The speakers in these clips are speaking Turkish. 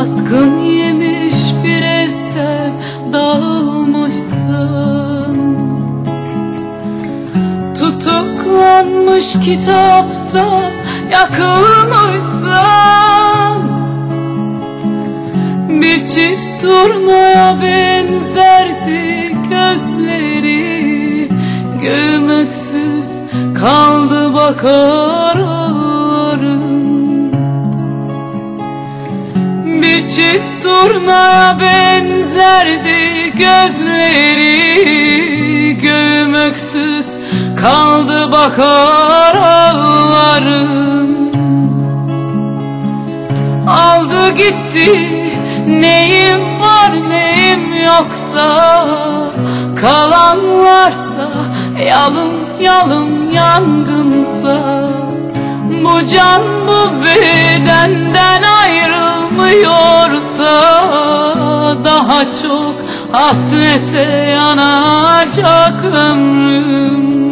Baskın yemiş bir eser dağılmışsın Tutuklanmış kitapsa yakılmışsın. Bir çift turnaya benzerdi gözleri. Gömeksiz kaldı bakarlarım bir çift turnaya benzerdi gözleri. Göğüm kaldı bakar ağlarım. Aldı gitti neyim var neyim yoksa. Kalanlarsa yalın yalın yangınsa. Bu can bu bedenden ayrılmıyorsa Daha çok hasrete yanacak ömrüm.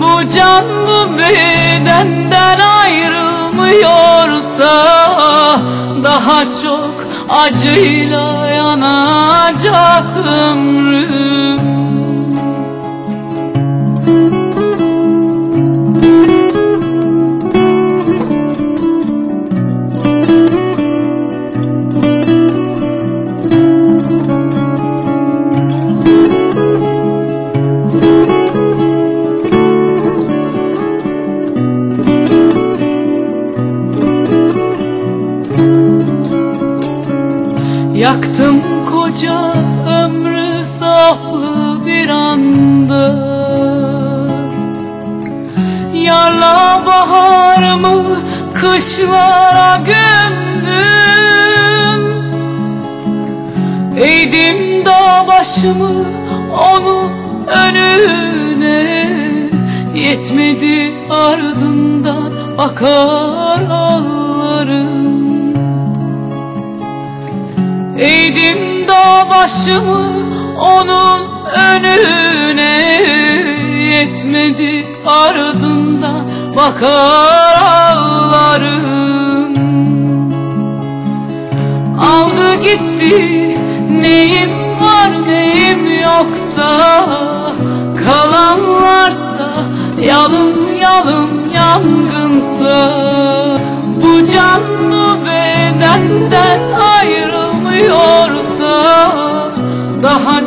Bu can bu bedenden ayrılmıyorsa Daha çok acıyla yanacak ömrüm Yaktım koca ömrü saflı bir anda Yarla baharımı kışlara gömdüm. Eğdim dağ başımı onun önüne. Yetmedi ardından bakar ağlarım Eğdim dağ başımı onun önüne. Yetmedi ardında bakar ağlarım. Aldı gitti neyim var neyim yoksa. Kalan varsa yalın yalın yangınsa. Bu can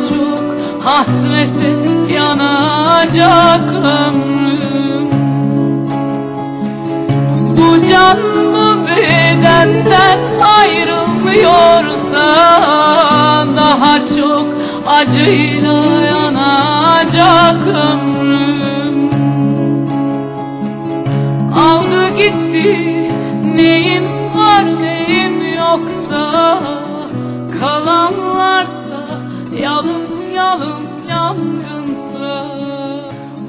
çok hasrete yanacak ömrüm. Bu can bu bedenden ayrılmıyorsa Daha çok acıyla yanacak ömrüm. Aldı gitti neyim var neyim yoksa Kalanlarsa Yalım yalım yangınsın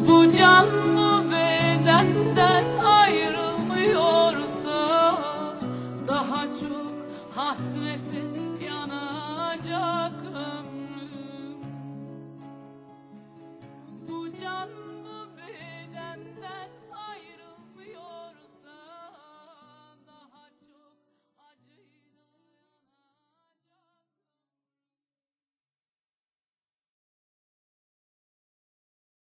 Bu canlı bedenden ayrılmıyorsa Daha çok hasretin